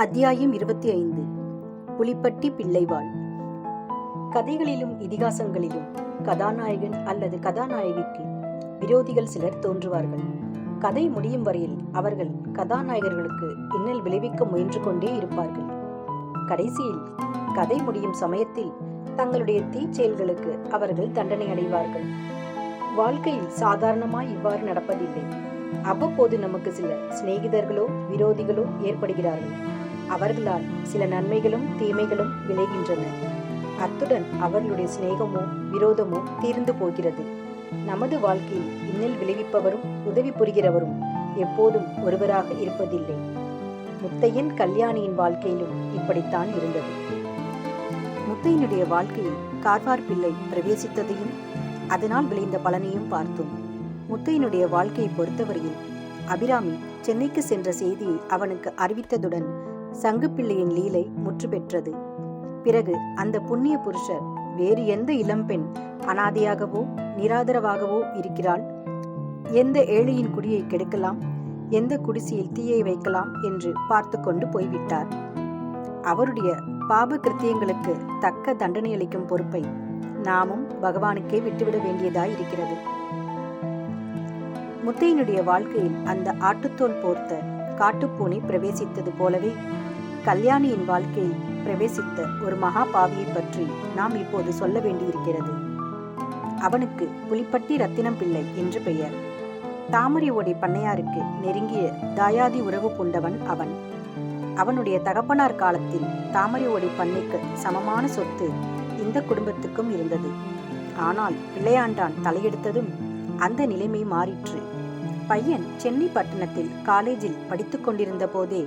அத்தியாயம் இருபத்தி ஐந்து புலிப்பட்டி பிள்ளைவாள். கதைகளிலும் இதிகாசங்களிலும் கதாநாயகன் அல்லது கதாநாயகிக்கு விரோதிகள் சிலர் தோன்றுவார்கள். கதை முடியும் வரையில் அவர்கள் கதாநாயகர்களுக்கு இன்னல் விளைவிக்க முயன்று கொண்டே இருப்பார்கள். கடைசியில் கதை முடியும் சமயத்தில் தங்களுடைய தீச்செயல்களுக்கு அவர்கள் தண்டனை அடைவார்கள். வாழ்க்கையில் சாதாரணமாய் இவ்வாறு நடப்பதில்லை. அவ்வப்போது நமக்கு சில சிநேகிதர்களோ விரோதிகளோ ஏற்படுகிறார்கள். அவர்களால் சில நன்மைகளும் தீமைகளும் விளைகின்றன. அத்துடன் அவர்களுடைய சிநேகமோ விரோதமோ தீர்ந்து போகிறது. நமது வாழ்க்கையில் இன்னல் விளைவிப்பவரும் உதவி புரிகிறவரும் எப்போதும் ஒருவராக இருப்பதில்லை. முத்தையன் கல்யாணியின் வாழ்க்கையிலும் இப்படித்தான் இருந்தது. முத்தையனுடைய வாழ்க்கையில் கார்வார் பிள்ளை பிரவேசித்ததையும் அதனால் விளைந்த பலனையும் பார்த்தோம். முத்தையனுடைய வாழ்க்கையை பொறுத்தவரையில் அபிராமி சென்னைக்கு சென்ற செய்தியை அவனுக்கு அறிவித்ததுடன் சங்குப்பிள்ளையின் லீலை முற்று பெற்றது பிறகு அந்த புண்ணிய புருஷர் வேறு எந்த இளம்பெண் அனாதையாகவோ நிராதரவாகவோ இருக்கிறாள்? எந்த ஏழையின் குடியை கெடுக்கலாம்? எந்த குடிசையில் தீயை வைக்கலாம் என்று பார்த்து கொண்டு போய்விட்டார். அவருடைய பாப கிருத்தியங்களுக்கு தக்க தண்டனை அளிக்கும் பொறுப்பை நாமும் பகவானுக்கே விட்டுவிட வேண்டியதாய் இருக்கிறது முத்தையனுடைய வாழ்க்கையில் அந்த ஆட்டுத்தோல் போர்த்த காட்டுப்பூனை பிரவேசித்தது போலவே கல்யாணியின் வாழ்க்கையில் பிரவேசித்த ஒரு மகா பாவியை பற்றி நாம் இப்போது சொல்ல வேண்டியிருக்கிறது. அவனுக்கு புலிப்பட்டி ரத்தினம் பிள்ளை என்று பெயர். தாமரை ஓடை பண்ணையாருக்கு நெருங்கிய தாயாதி உறவு பூண்டவன் அவன். அவனுடைய தகப்பனார் காலத்தில் தாமரை ஓடை பண்ணைக்கு சமமான சொத்து இந்த குடும்பத்துக்கும் இருந்தது. ஆனால் பிள்ளையாண்டான் தலையெடுத்ததும் அந்த நிலைமை மாறிற்று. பையன் சென்னை பட்டணத்தில் காலேஜில் படித்துக் கொண்டிருந்த போதே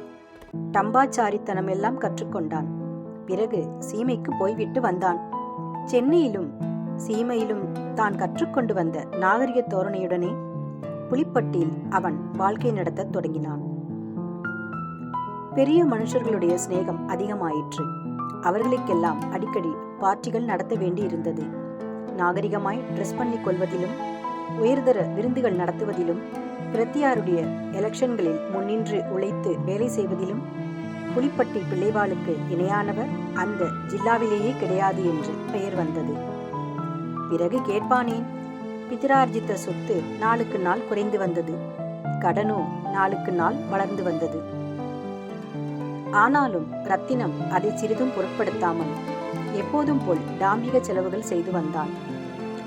டம்பாச்சாரித்தனம் எல்லாம் கற்றுக்கொண்டான். பிறகு சீமைக்கு போய்விட்டு வந்தான். சென்னையிலும் சீமையிலும் தான் கற்றுக்கொண்டு வந்த நாகரிக தோரணையுடனே புலிப்பட்டியில் அவன் வாழ்க்கை நடத்தத் தொடங்கினான். பெரிய மனுஷர்களுடைய சிநேகம் அதிகமாயிற்று. அவர்களுக்கெல்லாம் அடிக்கடி பார்ட்டிகள் நடத்த வேண்டி இருந்தது நாகரிகமாய் ட்ரெஸ் பண்ணிக் கொள்வதிலும் உயர்தர விருந்துகள் நடத்துவதிலும் பிரத்தியாருடைய எலெக்ஷன்களில் முன்னின்று உழைத்து வேலை செய்வதிலும் புலிப்பட்டி பிள்ளைவாளுக்கு இணையானவர் அந்த ஜில்லாவிலேயே கிடையாது என்று பெயர் வந்தது. பிறகு கேட்பானேன் பிதிரார்ஜித்த சொத்து நாளுக்கு நாள் குறைந்து வந்தது. கடனோ நாளுக்கு நாள் வளர்ந்து வந்தது. ஆனாலும் ரத்தினம் அதை சிறிதும் பொருட்படுத்தாமல் எப்போதும் போல் டாம்பிக செலவுகள் செய்து வந்தான்.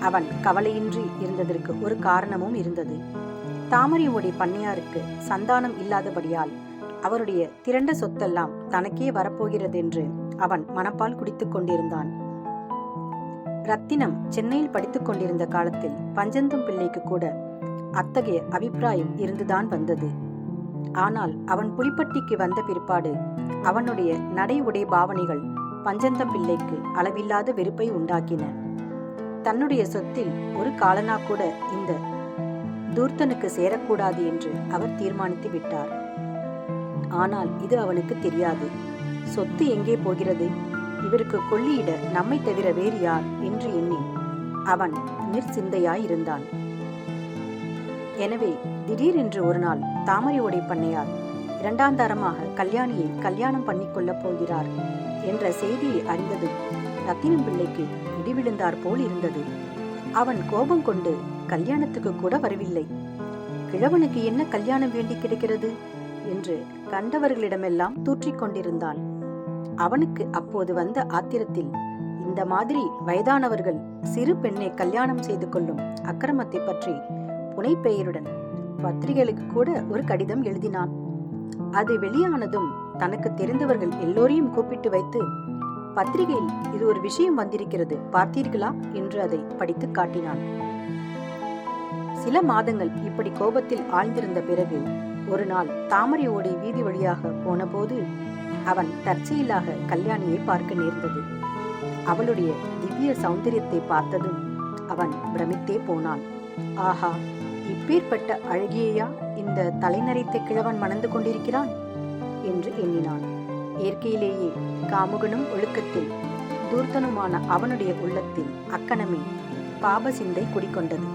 அவன் கவலையின்றி இருந்ததற்கு ஒரு காரணமும் இருந்தது. தாமரை ஓடி பண்ணையாருக்கு சந்தானம் இல்லாதபடியால் அவருடைய திரண்ட சொத்தெல்லாம் தனக்கே வரப்போகிறதென்று அவன் மனப்பால் குடித்துக் கொண்டிருந்தான். ரத்தினம் சென்னையில் படித்துக் கொண்டிருந்த காலத்தில் பஞ்சந்தம் பிள்ளைக்கு கூட அத்தகைய அபிப்பிராயம் இருந்துதான் வந்தது. ஆனால் அவன் புலிப்பட்டிக்கு வந்த பிற்பாடு அவனுடைய நடை உடை பாவனைகள் பஞ்சந்தம் பிள்ளைக்கு அளவில்லாத வெறுப்பை உண்டாக்கின. தன்னுடைய சொத்தில் ஒரு காலனா கூட இந்த தூர்த்தனுக்கு சேரக்கூடாது என்று அவர் தீர்மானித்து விட்டார். ஆனால் இது அவனுக்கு தெரியாது. சொத்து எங்கே போகிறது? இவருக்கு கொள்ளியிட நம்மை தவிர வேறு யார்? என்று எண்ணி அவன் நிர்சிந்தையாயிருந்தான். எனவே திடீரென்று ஒரு நாள் தாமரை உடை பண்ணையார் இரண்டாந்தாரமாக கல்யாணியை கல்யாணம் பண்ணிக்கொள்ளப் போகிறார் என்ற செய்தியை அறிந்தது ரத்தினம் பிள்ளைக்கு இடிவிழுந்தார் போல் இருந்தது. அவன் கோபம் கொண்டு கல்யாணத்துக்கு கூட வரவில்லை. கிழவனுக்கு என்ன கல்யாணம் வேண்டி கிடைக்கிறது? என்று கண்டவர்களிடமெல்லாம் தூற்றிக் கொண்டிருந்தான் அவனுக்கு அப்போது வந்த ஆத்திரத்தில் இந்த மாதிரி வயதானவர்கள் சிறு பெண்ணை கல்யாணம் செய்து கொள்ளும் அக்கிரமத்தை பற்றி புனைப்பெயருடன் பத்திரிகைகளுக்கு கூட ஒரு கடிதம் எழுதினான். அது வெளியானதும் தனக்கு தெரிந்தவர்கள் எல்லோரையும் கூப்பிட்டு வைத்து பத்திரிகையில் இது ஒரு விஷயம் வந்திருக்கிறது பார்த்தீர்களா? என்று அதை படித்து காட்டினான். சில மாதங்கள் இப்படி கோபத்தில் ஆழ்ந்திருந்த பிறகு ஒரு நாள் தாமரை ஓடி வீதி வழியாக போனபோது அவன் தற்செயலாக கல்யாணியை பார்க்க நேர்ந்தது. அவளுடைய திவ்ய சௌந்தரியத்தை பார்த்ததும் அவன் பிரமித்தே போனான். ஆஹா இப்பேற்பட்ட அழகியையா இந்த தலைநரைத்த கிழவன் மணந்து கொண்டிருக்கிறான்? என்று எண்ணினான். இயற்கையிலேயே காமுகனும் ஒழுக்கத்தில் தூர்த்தனுமான அவனுடைய உள்ளத்தில் அக்கணமே பாப சிந்தை குடிக்கொண்டது